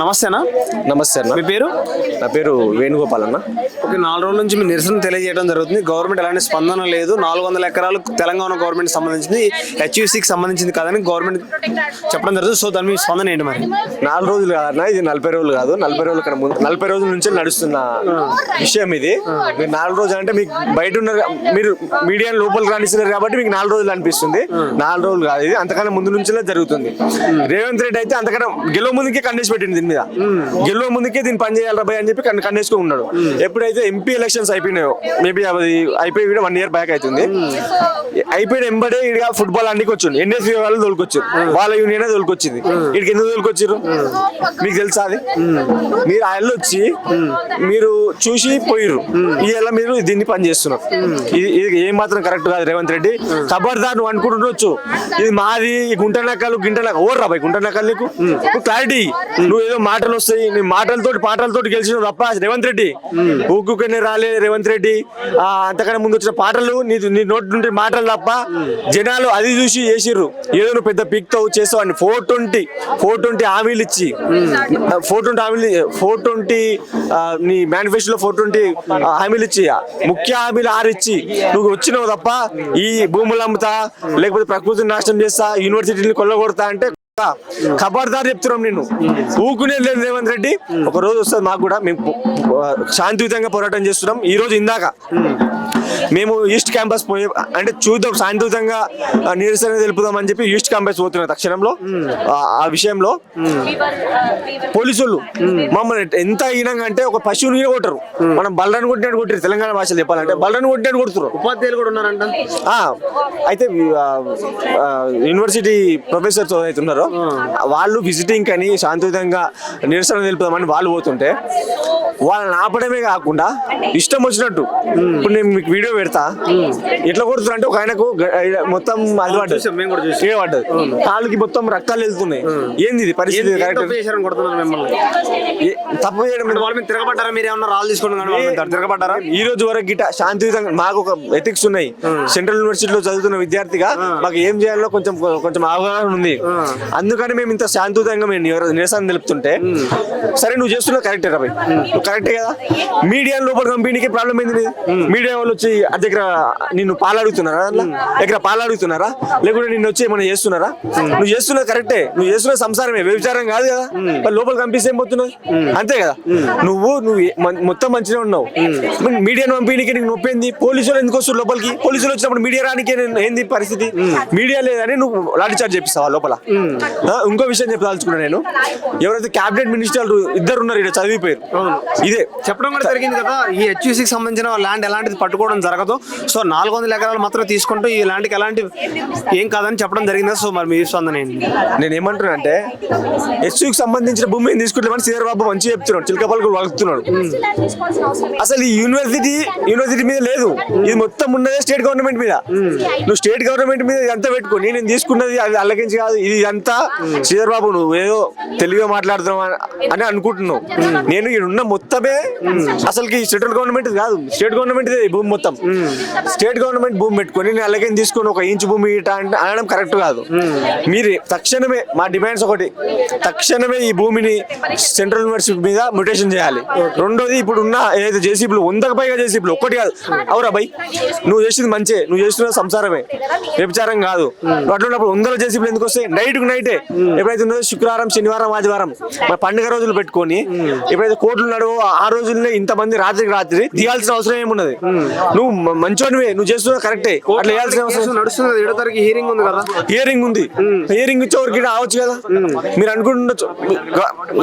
నమస్తేనా? నమస్తే అన్న. మీ పేరు? నా పేరు వేణుగోపాల్ అన్న. ఓకే నాలుగు రోజుల నుంచి మీ నిరసన తెలియజేయడం జరుగుతుంది. గవర్నమెంట్ ఎలాంటి స్పందన లేదు. నాలుగు వందల ఎకరాలు తెలంగాణ గవర్నమెంట్ సంబంధించింది. హెచ్యూసీకి సంబంధించింది కాదని గవర్నమెంట్ చెప్పడం జరుగుతుంది. సో దాని మీ స్పందన ఏంటి మరి? నాలుగు రోజులు కాదన్న ఇది నలభై రోజులు కాదు. నలభై రోజుల కన్నా ముందు నలభై రోజుల నుంచి నడుస్తున్న విషయం ఇది. మీరు నాలుగు రోజులు అంటే మీకు బయట ఉన్నారు మీరు మీడియా లోపలికి రాణిస్తున్నారు కాబట్టి మీకు నాలుగు రోజులు అనిపిస్తుంది. నాలుగు రోజులు కాదు ఇది. అంతకన్నా ముందు నుంచే జరుగుతుంది. రేవంత్ రెడ్డి అయితే అంతకన్నా గెలవ ముందుకే కండేసి పెట్టింది. దీని మీద గెలవ ముందుకే దీన్ని పని చేయాలి రాబాయ్ అని చెప్పి కన్- కండేసుకొని ఉన్నాడు. ఎప్పుడైతే ఎంపీ ఎలక్షన్స్ అయిపోయినాయో మేబీ అది అయిపోయి కూడా వన్ ఇయర్ బ్యాక్ అవుతుంది. అయిపోయిన ఎంబడే ఇక ఫుట్బాల్ అన్నికి వచ్చింది ఎన్ఎస్పీ వాళ్ళు తోలుకొచ్చారు. వాళ్ళ యూనియన్ తోలుకొచ్చింది. ఇక్కడికి ఎందుకు తోలుకొచ్చారు? మీకు తెలుసా అది? మీరు ఆయన వచ్చి మీరు చూసి పోయిర్రు. ఇలా మీరు దీన్ని పని చేస్తున్నారు? ఇది ఏం మాత్రం కరెక్ట్ కాదు రేవంత్ రెడ్డి. ఖబర్దార్ నువ్వు అనుకుంటుండొచ్చు. ఇది మాది ఈ గుంట నక్కలు గింట నక్క ఓర్రా బాయ్ గుంట నక్కలు నీకు నువ్వు క్లారిటీ నువ్వు ఏదో మాటలు వస్తాయి నీ మాటలతోటి పాటలతోటి గెలిచిన తప్ప రేవంత్ రెడ్డి. ఊకుకనే రాలే రేవంత్ రెడ్డి. ఆ, అంతకన్నా ముందు వచ్చిన పాటలు నీ నీ నోటి నుండి మాటలు తప్ప జనాలు అది చూసి చేసిర్రు ఏదో నువ్వు పెద్ద పిక్తో చేస్తావు అని ఫోర్ ట్వంటీ ఫోర్ ట్వంటీ హామీలు ఇచ్చి. ఫోర్ ట్వంటీ హామీలు ఫోర్ ట్వంటీ నీ మేనిఫెస్టోలో ఫోర్ ట్వంటీ హామీలు ఇచ్చి ముఖ్య హామీలు ఆరు ఇచ్చి. నువ్వు వచ్చినావు తప్ప ఈ భూములు అమ్ముతా లేకపోతే ప్రకృతిని నాశనం చేస్తా యూనివర్సిటీని కొల్లగొడతా అంటే ఖబర్దార్ చెప్తున్నాం నిన్ను. ఊకునే లేదు రేవంత్ రెడ్డి. ఒక రోజు వస్తుంది మాకు కూడా. మేము శాంతియుతంగా పోరాటం చేస్తున్నాం. ఈ రోజు ఇందాక మేము. ఈస్ట్ క్యాంపస్ పోయే అంటే చూద్దాం శాంతియుతంగా నిరసన తెలుపుదాం అని చెప్పి ఈస్ట్ క్యాంపస్ పోతున్నాం తక్షణంలో. ఆ, విషయంలో పోలీసులు మమ్మల్ని ఎంత హీనంగా అంటే ఒక పశువుని కొట్టరు. మనం బలరాన్ని కొట్టినట్టు కొట్టారు తెలంగాణ భాషలో చెప్పాలంటే బలరాన్ని కొట్టినట్టు కొడుతున్నారు ఉపాధ్యాయులు కూడా ఉన్నారంట. అయితే యూనివర్సిటీ ప్రొఫెసర్స్ ఎవరైతే ఉన్నారో వాళ్ళు విజిటింగ్ అని శాంతియుతంగా నిరసన తెలుపుదామని వాళ్ళు పోతుంటే వాళ్ళని ఆపడమే కాకుండా ఇష్టం వచ్చినట్టు. ఇప్పుడు నేను మీకు వీడియో పెడతా. ఎట్లా కొడుతున్నారు అంటే ఒక ఆయనకు మొత్తం అది పడ్డది. కాళ్ళకి మొత్తం రక్తాలు వెళ్తున్నాయి. ఏంది ఇది పరిస్థితి? తప్పు చేయడం తిరగబడ్డారా? మీరు ఏమన్నా రాళ్ళు కానీ తిరగబడ్డారా? ఈ రోజు వరకు గిట శాంతియుతంగా మాకు ఒక ఎథిక్స్ ఉన్నాయి. సెంట్రల్ యూనివర్సిటీలో చదువుతున్న విద్యార్థిగా మాకు ఏం చేయాలో కొంచెం కొంచెం అవగాహన ఉంది. అందుకని మేము ఇంత శాంతియుతంగా మేము నిరసన తెలుపుతుంటే సరే నువ్వు చేస్తున్నా కరెక్టే రాబాయ్ నువ్వు కరెక్టే కదా? మీడియా లోపల కంపెనీకి ప్రాబ్లం ఏంది మీడియా వాళ్ళు వచ్చి దగ్గర నిన్ను పాలు అడుగుతున్నారా దగ్గర పాలు అడుగుతున్నారా లేకుంటే నిన్ను వచ్చి ఏమైనా చేస్తున్నారా? నువ్వు చేస్తున్నా కరెక్టే నువ్వు చేస్తున్న సంసారమే వ్యభిచారం కాదు కదా? మరి లోపల కంపిస్తే ఏం పోతున్నావు అంతే కదా? నువ్వు నువ్వు మొత్తం మంచిగా ఉన్నావు. మీడియా మీడియాను పంపిణీకి నీకు నొప్పింది పోలీసులు ఎందుకు వస్తారు లోపలికి? పోలీసులు వచ్చినప్పుడు మీడియా రానికి ఏంది పరిస్థితి? మీడియా లేదని నువ్వు లాఠీ చార్జ్ చేపిస్తావా లోపల? ఇంకో విషయం చెప్పదలుచుకున్నా నేను. ఎవరైతే క్యాబినెట్ మినిస్టర్లు ఇద్దరు ఉన్నారు ఇక్కడ చదివిపోయారు. ఇదే. చెప్పడం కూడా జరిగింది కదా ఈ హెచ్యూసీకి సంబంధించిన ల్యాండ్ ఎలాంటిది పట్టుకోవడం జరగదు. సో నాలుగు వందల ఎకరాలు మాత్రం తీసుకుంటూ ఈ ల్యాండ్కి ఎలాంటి ఏం కాదని చెప్పడం జరిగింది? సో మరి మీ స్పందన ఏంటి? నేను ఏమంటున్నా అంటే ఎస్యూకి సంబంధించిన భూమి తీసుకుంటామని శ్రీధర్ బాబు మంచిగా చెప్తున్నాడు చిలకపల్లి వలుకుతున్నాడు అసలు ఈ యూనివర్సిటీ యూనివర్సిటీ మీద లేదు. ఇది మొత్తం ఉన్నదే స్టేట్ గవర్నమెంట్ మీద. నువ్వు స్టేట్ గవర్నమెంట్ మీద ఇదంతా పెట్టుకొని నేను తీసుకున్నది అది అల్లకించి కాదు ఇది అంతా శ్రీధర్ శ్రీధర్బాబు నువ్వు ఏదో మాట్లాడుతున్నావు అని- అనుకుంటున్నావు. నేను ఉన్న మొత్తమే అసలుకి సెంట్రల్ గవర్నమెంట్ కాదు. స్టేట్ గవర్నమెంట్ భూమి మొత్తం. స్టేట్ గవర్నమెంట్ భూమి పెట్టుకొని నేను అలాగే తీసుకొని ఒక ఇంచు భూమి ఇట అంటే అనడం కరెక్ట్ కాదు. మీరు తక్షణమే మా డిమాండ్స్ ఒకటి. తక్షణమే ఈ భూమిని సెంట్రల్ యూనివర్సిటీ మీద మ్యూటేషన్ చేయాలి. రెండోది ఇప్పుడు ఉన్న ఏదైతే జేసీబీలు వందకు పైగా జేసీబీలు ఒక్కటి కాదు. అవురా బై నువ్వు చేసింది మంచి. నువ్వు చేస్తున్న సంసారమే. వ్యభిచారం కాదు. అట్లా ఉన్నప్పుడు వందల జేసీబీలు ఎందుకు వస్తాయి? నైట్కు నైటే ఎప్పుడైతే ఉన్నదో శుక్రవారం శనివారం ఆదివారం మన పండుగ రోజులు పెట్టుకొని ఎప్పుడైతే కోర్టులు నడువో ఆ రోజుల్లో ఇంతమంది రాత్రికి రాత్రి తీయాల్సిన అవసరం ఏమున్నది? నువ్వు మంచోనివే నువ్వు చేస్తున్నా కరెక్టే. అట్లా వేయాల్సిన అవసరం కేసు నడుస్తున్నది. ఏడో తారీఖు హియరింగ్ ఉంది కదా. హియరింగ్ ఉంది? హియరింగ్ ఇచ్చేవరకు రావచ్చు కదా. మీరు అనుకుంటుండొచ్చు.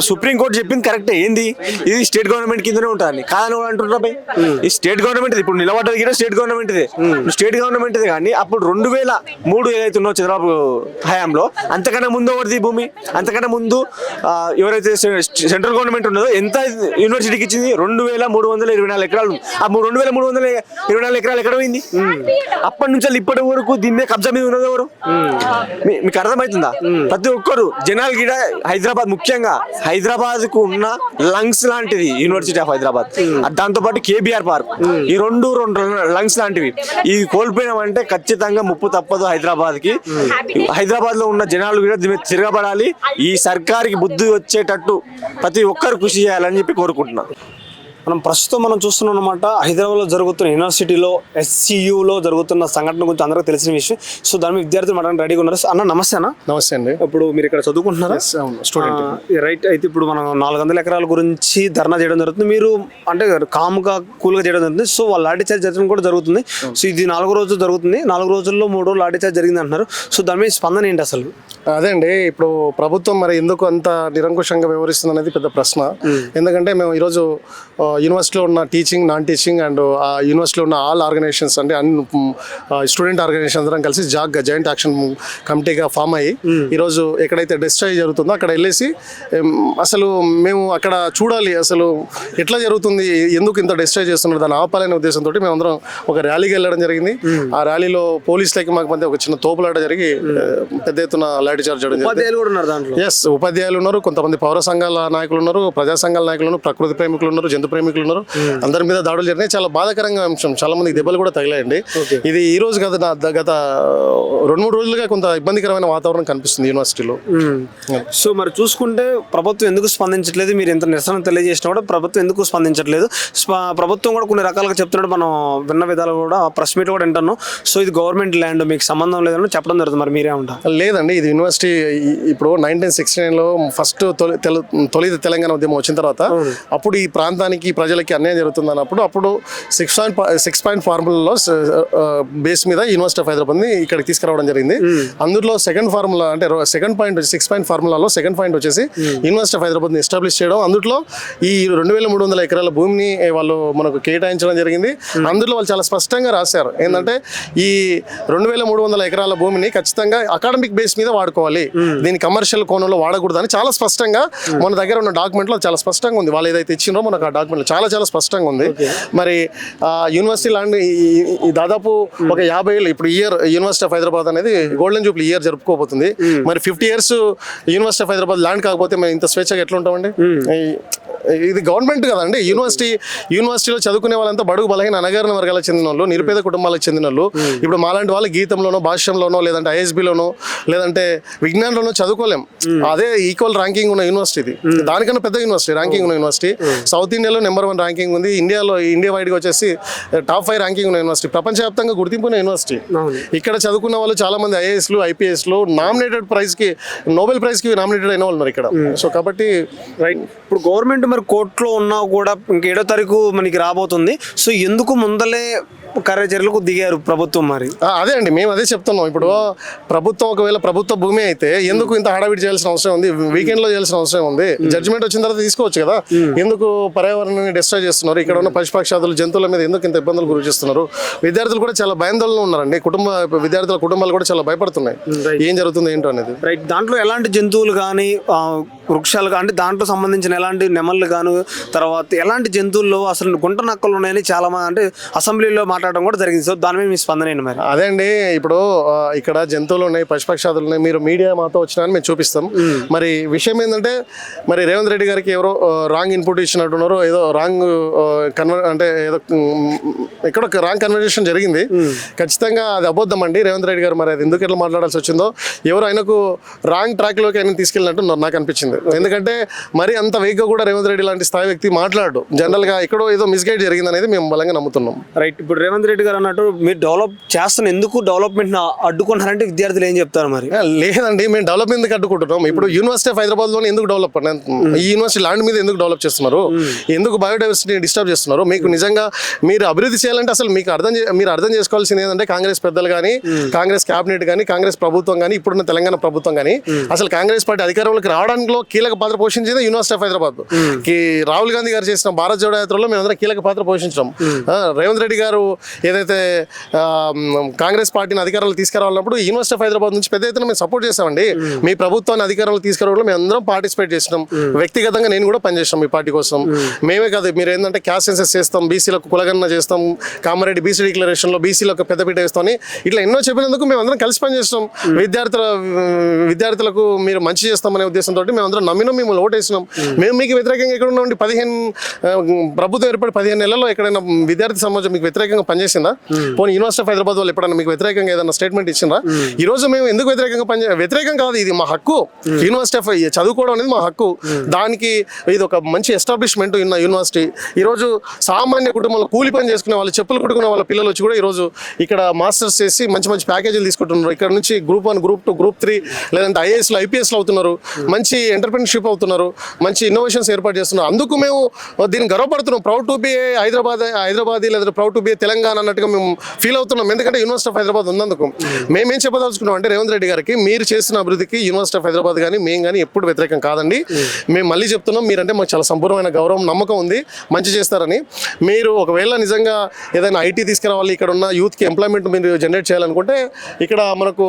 సుప్రీం కోర్టు చెప్పింది కరెక్టే. ఏంది? ఇది స్టేట్ గవర్నమెంట్ కిందనే ఉంటుంది కాదని బై ఈ స్టేట్ గవర్నమెంట్ ఇప్పుడు నిలబడ్డది కూడా స్టేట్ గవర్నమెంట్ ఇదే స్టేట్ గవర్నమెంట్ ఇదే కానీ అప్పుడు రెండు వేల మూడు ఏదైతే ఉన్నో చంద్రబాబు హయాంలో అంతకన్నా ముందు ఎవరిది భూమి? అంతకన్నా ముందు ఎవరైతే సెంట్రల్ గవర్నమెంట్ ఉన్నదో ఎంత యూనివర్సిటీ యూనివర్సిటీకి ఇచ్చింది? రెండు వేల మూడు వందల ఇరవై నాలుగు ఎకరాలు. ఆ రెండు వేల మూడు వందల ఇరవై నాలుగు ఎకరాలు ఎక్కడ పోయింది? అప్పటి నుంచి ఇప్పటి వరకు దీని మీద కబ్జా మీద ఉన్నది ఎవరు? మీకు అర్థమవుతుందా? ప్రతి ఒక్కరు జనాలు గిడ హైదరాబాద్ ముఖ్యంగా హైదరాబాద్కు ఉన్న లంగ్స్ లాంటిది యూనివర్సిటీ ఆఫ్ హైదరాబాద్. దాంతో పాటు కేబిఆర్ పార్క్. ఈ రెండు రెండు లంగ్స్ లాంటివి. ఇది కోల్పోయినామంటే ఖచ్చితంగా ముప్పు తప్పదు హైదరాబాద్కి హైదరాబాద్లో ఉన్న జనాలు కూడా మీద తిరగబడాలి. ఈ సర్కార్కి బుద్ధి వచ్చేటట్టు ప్రతి ఒక్కరు కృషి చేయాలని చెప్పి కోరుకుంటున్నాను మనం ప్రస్తుతం మనం చూస్తున్నాం అనమాట హైదరాబాద్లో జరుగుతున్న యూనివర్సిటీలో ఎస్సీయూలో జరుగుతున్న సంఘటన గురించి అందరికీ తెలిసిన విషయం. సో దాని మీద విద్యార్థులు మాట్లాడడానికి రెడీగా ఉన్నారు. అన్న నమస్తే అన్న. నమస్తే అండి. ఇప్పుడు మీరు ఇక్కడ చదువుకుంటున్నారా? స్టూడెంట్ రైట్ అయితే ఇప్పుడు మనం నాలుగు వందల ఎకరాల గురించి ధర్నా చేయడం జరుగుతుంది. మీరు అంటే కామ్గా కూల్గా చేయడం జరుగుతుంది. సో వాళ్ళ లాఠీ చార్జ్ జరగడం కూడా జరుగుతుంది. సో ఇది నాలుగు రోజులు జరుగుతుంది. నాలుగు రోజుల్లో మూడు రోజులు లాఠీ చార్జ్ జరిగింది అంటున్నారు. సో దాని మీద స్పందన ఏంటి అసలు? అదే అండి ఇప్పుడు ప్రభుత్వం మరి ఎందుకు అంత నిరంకుశంగా వ్యవహరిస్తుంది అనేది పెద్ద ప్రశ్న. ఎందుకంటే మేము ఈరోజు యూనివర్సిటీలో ఉన్న టీచింగ్ నాన్ టీచింగ్ అండ్ ఆ యూనివర్సిటీలో ఉన్న ఆల్ ఆర్గనైజేషన్స్ అంటే అన్ని స్టూడెంట్ ఆర్గనైజేషన్ అందరం కలిసి జాగ్ జాయింట్ యాక్షన్ కమిటీగా ఫామ్ అయ్యి ఈరోజు ఎక్కడైతే డిస్ట్రాయ్ జరుగుతుందో అక్కడ వెళ్ళేసి అసలు మేము అక్కడ చూడాలి అసలు ఎట్లా జరుగుతుంది ఎందుకు ఇంత డిస్ట్రాయ్ చేస్తున్నారు దాన్ని ఆపాలనే ఉద్దేశంతో మేము అందరం ఒక ర్యాలీకి వెళ్ళడం జరిగింది. ఆ ర్యాలీలో పోలీసులకి మాకు మధ్య ఒక చిన్న తోపులాట జరిగి పెద్ద ఎత్తున చేయడం జరిగింది. ఉపాధ్యాయులు కూడా ఉన్నారు దాంట్లో. ఎస్ ఉపాధ్యాయులు ఉన్నారు కొంతమంది పౌర సంఘాల నాయకులు ఉన్నారు ప్రజా సంఘాల నాయకులు ఉన్నారు ప్రకృతి ప్రేమికులు ఉన్నారు జంతు ప్రేమికులు ఉన్నారు. అందరి మీద దాడులు జరిగినాయి. చాలా బాధాకరంగా అంశం. చాలా మందికి దెబ్బలు కూడా తగిలాయండి. ఇది ఈ రోజు గత గత రెండు మూడు రోజులుగా కొంత ఇబ్బందికరమైన వాతావరణం కనిపిస్తుంది యూనివర్సిటీలో సో మరి చూసుకుంటే ప్రభుత్వం ఎందుకు స్పందించట్లేదు? మీరు ఎంత నిరసన తెలియజేసినా కూడా ప్రభుత్వం ఎందుకు స్పందించట్లేదు? స్ప- ప్రభుత్వం కూడా కొన్ని రకాలుగా చెప్తున్నాడు. మనం విన్న విధాలు కూడా ప్రెస్ మీట్ కూడా వింటున్నాం. సో ఇది గవర్నమెంట్ ల్యాండ్ మీకు సంబంధం లేదని చెప్పడం జరుగుతుంది. మరి మీరే ఉంటారు లేదండి ఇది యూనివర్సిటీ ఇప్పుడు నైన్టీన్ సిక్స్టీ నైన్లో ఫస్ట్ తొలి తెలు- తొలి తెలంగాణ ఉద్యమం వచ్చిన తర్వాత అప్పుడు ఈ ప్రాంతానికి ప్రజలకి అన్యాయం జరుగుతుంది అన్నప్పుడు అప్పుడు సిక్స్ పాయింట్ సిక్స్ పాయింట్ ఫార్ములాలో బేస్ మీద యూనివర్సిటీ ఆఫ్ హైదరాబాద్ని ఇక్కడికి తీసుకురావడం జరిగింది. అందులో సెకండ్ ఫార్ములా అంటే సెకండ్ పాయింట్ సిక్స్ పాయింట్ ఫార్ములాలో సెకండ్ పాయింట్ వచ్చేసి యూనివర్సిటీ ఆఫ్ హైదరాబాద్ని ఎస్టాబ్లిష్ చేయడం. అందులో ఈ రెండు వేల మూడు వందల ఎకరాల భూమిని వాళ్ళు మనకు కేటాయించడం జరిగింది. అందులో వాళ్ళు చాలా స్పష్టంగా రాశారు. ఏంటంటే ఈ రెండు వేల మూడు వందల ఎకరాల భూమిని ఖచ్చితంగా అకాడమిక్ బేస్ మీద వాడుకోవాలి. దీని కమర్షియల్ కోణంలో వాడకూడదని చాలా స్పష్టంగా మన దగ్గర ఉన్న డాక్యుమెంట్లో చాలా స్పష్టంగా ఉంది. వాళ్ళు ఏదైతే ఇచ్చిండ్రో మనకు ఆ డాక్యుమెంట్ చాలా చాలా స్పష్టంగా ఉంది. మరి యూనివర్సిటీ ల్యాండ్ దాదాపు ఒక యాభై ఏళ్ళు ఇప్పుడు ఇయర్ యూనివర్సిటీ ఆఫ్ హైదరాబాద్ అనేది గోల్డెన్ జూబ్లీ ఇయర్ జరుపుకోబోతుంది. మరి fifty years university of Hyderabad land కాకపోతే మేము ఇంత స్వేచ్ఛగా ఎట్లా ఉంటామండి ఇది గవర్నమెంట్ కదండి. యూనివర్సిటీ యూనివర్సిటీలో చదువుకునే వాళ్ళంతా బడుగు బలహీన అనగారిన వర్గాలకు చెందిన వాళ్ళు నిరుపేద కుటుంబాలకు చెందిన వాళ్ళు. ఇప్పుడు మాలాంటి వాళ్ళు గీతంలోనో భాష్యంలోనో లేదంటే ఐఎస్బిలోనో లేదంటే విజ్ఞానంలోనో చదువుకోలేం. అదే ఈక్వల్ ర్యాంకింగ్ ఉన్న యూనివర్సిటీ దానికన్నా పెద్ద యూనివర్సిటీ ర్యాంకింగ్ ఉన్న యూనివర్సిటీ సౌత్ ఇండియాలో నెంబర్ వన్ ర్యాంకింగ్ ఉంది. ఇండియాలో ఇండియా వైడ్గా వచ్చేసి టాప్ ఫైవ్ ర్యాంకింగ్ ఉన్న యూనివర్సిటీ ప్రపంచవ్యాప్తంగా గుర్తింపు ఉన్న యూనివర్సిటీ ఇక్కడ చదువుకున్న వాళ్ళు చాలా మంది ఐఏఎస్లు ఐపీఎస్లు నామినేటెడ్ ప్రైజ్కి నోబెల్ ప్రైజ్కి నామినేటెడ్ అయిన వాళ్ళు ఇక్కడ. సో కాబట్టి రైట్ ఇప్పుడు గవర్నమెంట్ మరి కోర్టులో ఉన్నా కూడా ఇంక ఏడో తారీఖు మనకి రాబోతుంది. సో ఎందుకు ముందలే కార్యచర్యలకు దిగారు ప్రభుత్వం మరి. అదే అండి మేము అదే చెప్తున్నాం. ఇప్పుడు ప్రభుత్వం ఒకవేళ ప్రభుత్వ భూమి అయితే ఎందుకు ఇంత హడావిడి చేయాల్సిన అవసరం ఉంది? వీకెండ్లో చేయాల్సిన అవసరం ఉంది. జడ్జిమెంట్ వచ్చిన తర్వాత తీసుకోవచ్చు కదా? ఎందుకు పర్యావరణాన్ని డిస్ట్రాయ్ చేస్తున్నారు? ఇక్కడ ఉన్న పశుపక్షాదులు జంతువుల మీద ఎందుకు ఇంత ఇబ్బందులు గురి చేస్తున్నారు? విద్యార్థులు కూడా చాలా భయాందోళన ఉన్నారండి. కుటుంబ విద్యార్థుల కుటుంబాలు కూడా చాలా భయపడుతున్నాయి. ఏం జరుగుతుంది ఏంటో అనేది. రైట్ దాంట్లో ఎలాంటి జంతువులు కానీ వృక్షాలు కానీ అంటే దాంట్లో సంబంధించిన ఎలాంటి నెమళ్ళు కానీ తర్వాత ఎలాంటి జంతువుల్లో అసలు గుంట నక్కలు ఉన్నాయని చాలా మంది అంటే అసెంబ్లీలో మాట్లాడడం కూడా జరిగింది. సో దాని మీద మీ స్పందన ఏంటి మరి? అదే అండి. ఇప్పుడు ఇక్కడ జంతువులు ఉన్నాయి పశుపక్షాదులు ఉన్నాయి మీరు మీడియా మాతో వచ్చినా మేము చూపిస్తాం. మరి విషయం ఏంటంటే మరి రేవంత్ రెడ్డి గారికి ఎవరో రాంగ్ ఇన్పుట్ ఇచ్చినట్టున్నారు ఏదో రాంగ్ కన్వర్ అంటే ఏదో ఉమ్, ఎక్కడో రాంగ్ కన్వర్జేషన్ జరిగింది. ఖచ్చితంగా అది అబద్ధం అండి. రేవంత్ రెడ్డి గారు మరి అది ఎందుకు ఎట్లా మాట్లాడాల్సి వచ్చిందో ఎవరు ఆయనకు రాంగ్ ట్రాక్లోకి ఆయన తీసుకెళ్ళినట్టు నాకు అనిపించింది. ఎందుకంటే మరి అంత వేగ్గా కూడా రేవంత్ రెడ్డి లాంటి స్థాయి వ్యక్తి మాట్లాడు. జనరల్గా ఎక్కడో ఏదో మిస్గైడ్ జరిగింది అనేది మేము బలంగా నమ్ముతున్నాం. రైట్. ఇప్పుడు రేవంత్ రెడ్డి గారు అన్నట్టు మీరు డెవలప్ చేస్తున్న ఎందుకు డెవలప్మెంట్ అడ్డుకుంటున్నారంటే విద్యార్థులు ఏం చెప్తారు మరి? లేదండి మేము డెవలప్ ఎందుకు అడ్డుకుంటున్నాం? ఇప్పుడు యూనివర్సిటీ ఆఫ్ హైదరాబాద్లో ఎందుకు డెవలప్ ఈ యూనివర్సిటీ ల్యాండ్ మీద ఎందుకు డెవలప్ చేస్తున్నారు? ఎందుకు బయోడైవర్సిటీని డిస్టర్బ్ చేస్తున్నారు? మీకు నిజంగా మీరు అభివృద్ధి చేయాలంటే అసలు మీకు అర్థం మీరు అర్థం చేసుకోవాల్సింది ఏంటంటే కాంగ్రెస్ పెద్దలు కానీ కాంగ్రెస్ కేబినెట్ కానీ కాంగ్రెస్ ప్రభుత్వం కానీ ఇప్పుడున్న తెలంగాణ ప్రభుత్వం కానీ అసలు కాంగ్రెస్ పార్టీ అధికారంలోకి రావడంలో కీలక పాత్ర పోషించేది యూనివర్సిటీ ఆఫ్ హైదరాబాద్కి రాహుల్ గాంధీ గారు చేసిన భారత్ జోడో యాత్రలో మేమందరం కీలక పాత్ర పోషించడం రేవంత్ రెడ్డి గారు ఏదైతే కాంగ్రెస్ పార్టీని అధికారంలో తీసుకురావాలన్నప్పుడు యూనివర్సిటీ ఆఫ్ హైదరాబాద్ నుంచి పెద్ద ఎత్తున మేము సపోర్ట్ చేసామండి మీ. ప్రభుత్వాన్ని అధికారంలో తీసుకురావడంలో మేము అందరం పార్టిసిపేట్ చేసినాం. వ్యక్తిగతంగా నేను కూడా పనిచేసాం మీ పార్టీ కోసం. మేమే కాదు మీరు ఏంటంటే క్యాస్ట్ సెన్సెస్ చేస్తాం బీసీలకు కులగన్న చేస్తాం కామారెడ్డి బీసీ డిక్లరేషన్లో బీసీలకు పెద్దపీట వేస్తామని ఇట్లా ఎన్నో చెప్పినందుకు మేము అందరం కలిసి పనిచేస్తాం విద్యార్థుల విద్యార్థులకు మీరు మంచి చేస్తామనే ఉద్దేశంతో మేము అందరం నమ్మినాం మేము ఓటేసినాం. మేము మీకు వ్యతిరేకంగా ఎక్కడ ఉన్నామండి? పదిహేను ప్రభుత్వం ఏర్పడి పదిహేను నెలల్లో ఎక్కడైనా విద్యార్థి సమాజం మీకు వ్యతిరేకంగా పనిచేసిందా? పోనీ యూనివర్సిటీ ఆఫ్ హైదరాబాద్ వాళ్ళు ఎప్పుడైనా మీకు వ్యతిరేకంగా ఏదైనా స్టేట్మెంట్ ఇచ్చిందా ఈ రోజు మేము ఎందుకు వ్యతిరేకంగా పనిచే వ్యతిరేకం కాదు ఇది మా హక్కు. యూనివర్సిటీ ఆఫ్ చదువుకోవడం అనేది మా హక్కు. దానికి ఇది ఒక మంచి ఎస్టాబ్లిష్మెంట్ ఉన్న యూనివర్సిటీ ఈరోజు సామాన్య కుటుంబంలో కూలి పని చేసుకునే వాళ్ళు చెప్పులు కుట్టుకునే వాళ్ళ పిల్లలు వచ్చి కూడా ఈరోజు ఇక్కడ మాస్టర్స్ చేసి మంచి మంచి ప్యాకేజీలు తీసుకుంటున్నారు. ఇక్కడ నుంచి group one group two group three లేదంటే ఐఏఎస్లో ఐపీఎస్లో అవుతున్నారు. మంచి ఎంటర్ప్రినర్షిప్ అవుతున్నారు. మంచి ఇన్నోవేషన్స్ ఏర్పాటు చేస్తున్నారు. అందుకు మేము దీన్ని గర్వపడుతున్నాం. Proud to be Hyderabad Hyderabad లేదా ప్రౌడ్ టు బి తెలంగాణ అన్నట్టుగా మేము ఫీల్ అవుతున్నాం. ఎందుకంటే యూనివర్సిటీ ఆఫ్ హైదరాబాద్ ఉన్నందుకు. మేమేం చెప్పదలుచుకున్నాం అంటే రేవంత్ రెడ్డి గారికి మీరు చేసిన అభివృద్ధికి యూనివర్సిటీ ఆఫ్ హైదరాబాద్ కానీ మేము కానీ ఎప్పుడు వ్యతిరేకం కాదండి. మేము మళ్ళీ చెప్తున్నాం మీరంటే మాకు చాలా సంపూర్ణమైన గౌరవం నమ్మకం ఉంది. మంచి చేస్తారని. మీరు ఒకవేళ నిజంగా ఏదైనా ఐటీ తీసుకురావాలి ఇక్కడ ఉన్న యూత్కి ఎంప్లాయ్మెంట్ మీరు జనరేట్ చేయాలనుకుంటే ఇక్కడ మనకు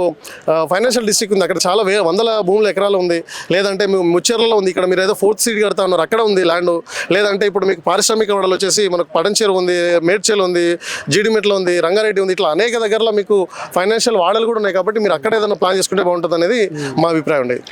ఫైనాన్షియల్ డిస్ట్రిక్ట్ ఉంది. అక్కడ చాలా వే వందల భూముల ఎకరాలు ఉంది. లేదంటే మేము ముచ్చేర్లలో ఉంది. ఇక్కడ మీరు ఏదో ఫోర్త్ సీట్ కడతా ఉన్నారు. అక్కడ ఉంది ల్యాండ్. లేదంటే ఇప్పుడు మీకు పారిశ్రామిక వడలు వచ్చేసి మనకు పడంచేరు ఉంది మేడ్చేలు ఉంది. జీడిమెట్లో ఉంది రంగారెడ్డి ఉంది ఇట్లా అనేక దగ్గరలో మీకు ఫైనాన్షియల్ వాడలు కూడా ఉన్నాయి కాబట్టి మీరు అక్కడ ఏదైనా ప్లాన్ చేసుకుంటే బాగుంటుంది అనేది మా అభిప్రాయం ఉండేది.